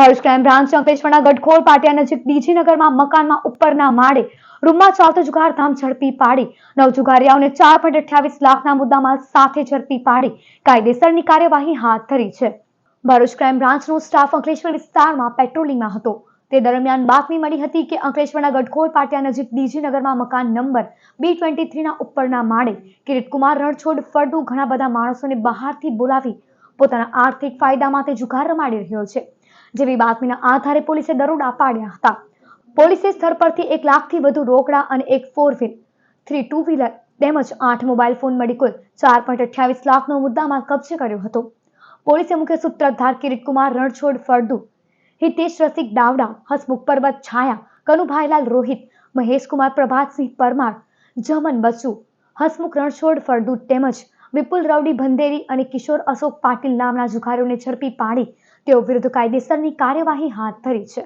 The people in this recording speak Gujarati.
ભરૂચ ક્રાઇમ બ્રાન્ચ અંકલેશ્વરના ગઢખોલ પાટિયા નજીક ડીજીનગરમાં મકાનમાં ઉપરના માળે રૂમમાં ચાલતો જુગાર ધામ ઝડપી પાડી. નવ જુગારીયાઓને ચાર પોઈન્ટ અઠ્યાવીસ લાખના મુદ્દામાલ સાથે ઝડપી પાડી. કાયદેસરની કાર્યવાહી હાથ ધરી છે. ભરૂચ ક્રાઇમ બ્રાન્ચનો સ્ટાફ અંકલેશ્વર વિસ્તારમાં પેટ્રોલિંગમાં હતો. તે દરમિયાન બાતમી મળી હતી કે અંકલેશ્વરના ગઢખોળ પાટિયા નજીક ડીજીનગરમાં મકાન નંબર બી ટ્વેન્ટી થ્રીના ઉપરના માળે કિરીટકુમાર રણછોડ ફળદુ ઘણા બધા માણસોને બહારથી બોલાવી પોતાના આર્થિક ફાયદા માટે જુગાર રમાડી રહ્યો છે. જેવી બાતમીના આધારે પોલીસે દરોડા પાડ્યા હતા. પોલીસે સ્થળ પરથી એક લાખથી વધુ રોકડા અને એક four wheel three two wheeler તેમજ આઠ મોબાઈલ ફોન મળી કુલ ચાર પોઈન્ટ અઠ્યાવીસ લાખનો મુદ્દામાં કબજે કર્યો હતો. પોલીસે મુખ્ય સૂત્રધાર કિરીટકુમાર રણછોડ, ફળદુ, હિતેશ રસિક ડાવડા, હસમુખ પર્વત, છાયા, કનુભાઈલાલ રોહિત, મહેશકુમાર પ્રભાતસિંહ પરમાર, જમન બચુ હસમુખ રણછોડ, ફળદુ તેમજ વિપુલ રવડી ભંદેરી અને કિશોર અશોક પાટીલ નામના જુગારીઓને ઝડપી પાડી તેઓ વિરુદ્ધ કાયદેસરની કાર્યવાહી હાથ ધરી છે.